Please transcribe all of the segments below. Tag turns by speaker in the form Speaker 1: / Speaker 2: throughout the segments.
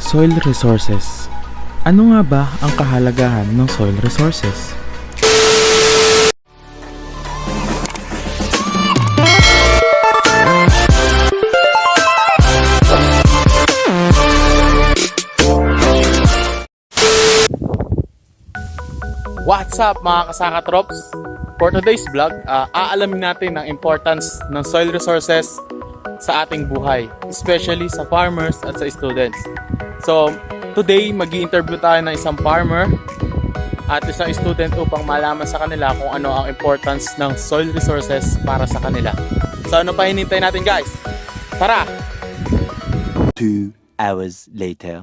Speaker 1: Soil resources. Ano nga ba ang kahalagahan ng soil resources?
Speaker 2: What's up mga kasaka trops? For today's vlog, ah, aalamin natin ang importance ng soil resources sa ating buhay, especially sa farmers at sa students. So, today mag interview tayo ng isang farmer at isang student upang malaman sa kanila kung ano ang importance ng soil resources para sa kanila. So, ano pa hinintay natin guys? Tara!
Speaker 3: Two hours later.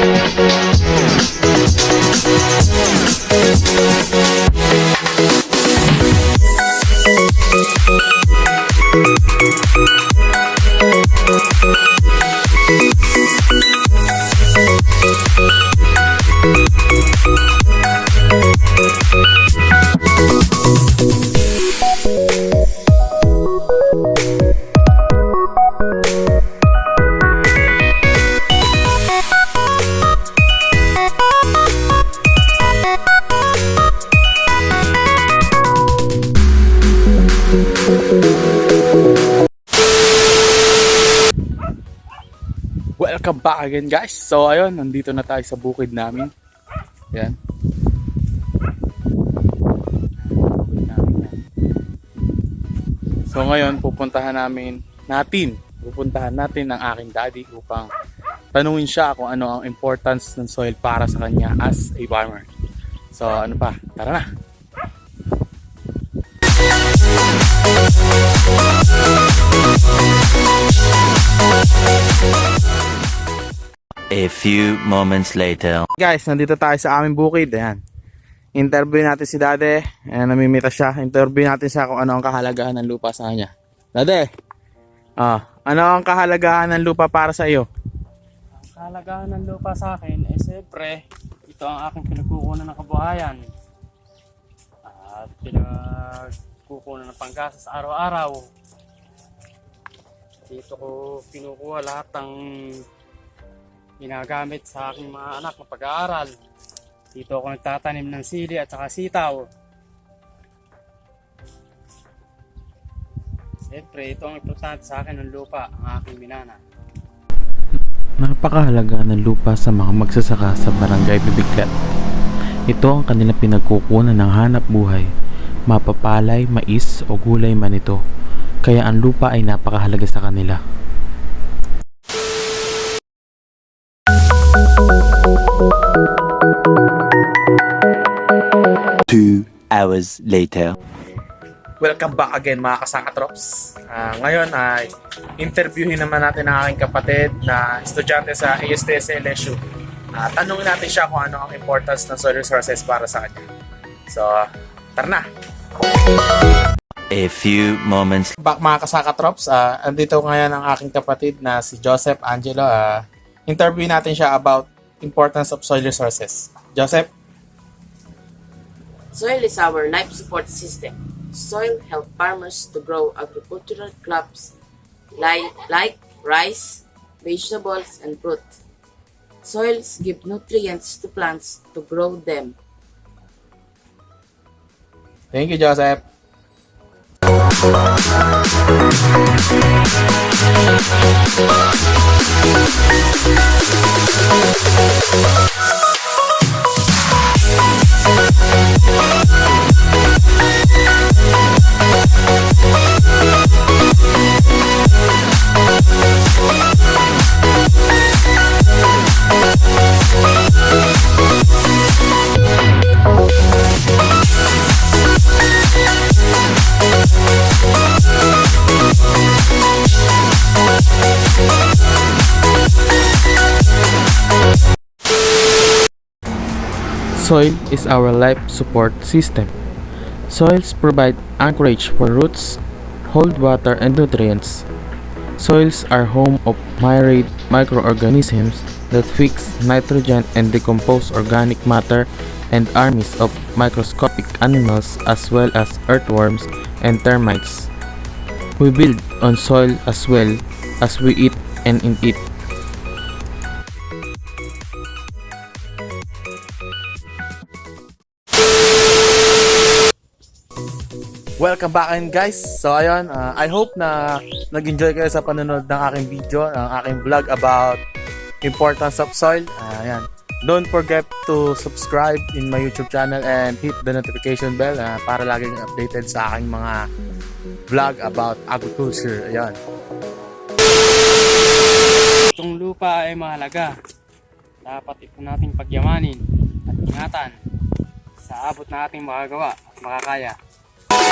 Speaker 3: Thank you.
Speaker 2: Welcome back again guys. So ayun, nandito na tayo sa bukid namin. Yan. So ngayon, pupuntahan namin natin, pupuntahan natin ng aking daddy upang tanungin siya kung ano ang importance ng soil para sa kanya as a farmer. So ano pa, tara na.
Speaker 3: A few moments later.
Speaker 2: Guys, nandito tayo sa aming bukid. Ayan. Interview natin si Dade. Ayan, namimita siya. Interview natin siya kung ano ang kahalagahan ng lupa sa kanya. Dade, ah, ano ang kahalagahan ng lupa para sa iyo?
Speaker 4: Kalagahan ng lupa sa akin, eh siyempre, ito ang aking pinagkukunan ng kabuhayan. At pinagkukunan ng panggasas araw-araw. Dito ko kinukuha lahat ng ginagamit sa aking mga anak na pag-aaral. Dito ako nagtatanim ng sili at saka sitaw. Siyempre, ito ang importante sa akin ng lupa, ang aking minana.
Speaker 1: Napakahalaga ng lupa sa mga magsasaka sa barangay Bibiglat. Ito ang kanilang pinagkukunan ng hanap buhay, mapapalay, mais o gulay man ito. Kaya ang lupa ay napakahalaga sa kanila.
Speaker 3: Hours later.
Speaker 2: Welcome back again mga kasakatrops. Ah, ngayon ay interviewin naman natin ang aking kapatid na estudyante sa ASTS LSU. Ah, tanungin natin siya kung ano ang importance ng soil resources para sa kanya. So, tara na!
Speaker 3: A few moments.
Speaker 2: Back mga kasakatrops, uh, andito ngayon ang aking kapatid na si Joseph Angelo. Ah, interview natin siya about importance of soil resources. Joseph,
Speaker 5: Soil is our life support system. Soil help farmers to grow agricultural crops like, like rice, vegetables, and fruit. Soils give nutrients to plants to grow them.
Speaker 2: Thank you, Joseph.
Speaker 1: Soil is our life support system. Soils provide anchorage for roots, hold water and nutrients. Soils are home of myriad microorganisms that fix nitrogen and decompose organic matter and armies of microscopic animals as well as earthworms and termites. We build on soil as well as we eat and in it.
Speaker 2: Welcome back again guys. So ayun, uh, I hope na nag-enjoy kayo sa panonood ng aking video, ng aking vlog about importance of soil. Uh, ayan. Don't forget to subscribe in my YouTube channel and hit the notification bell uh, para laging updated sa aking mga vlog about agriculture. Ayan.
Speaker 4: Itong lupa ay mahalaga. Dapat ito nating pagyamanin at ingatan sa abot na ating makagawa at makakaya.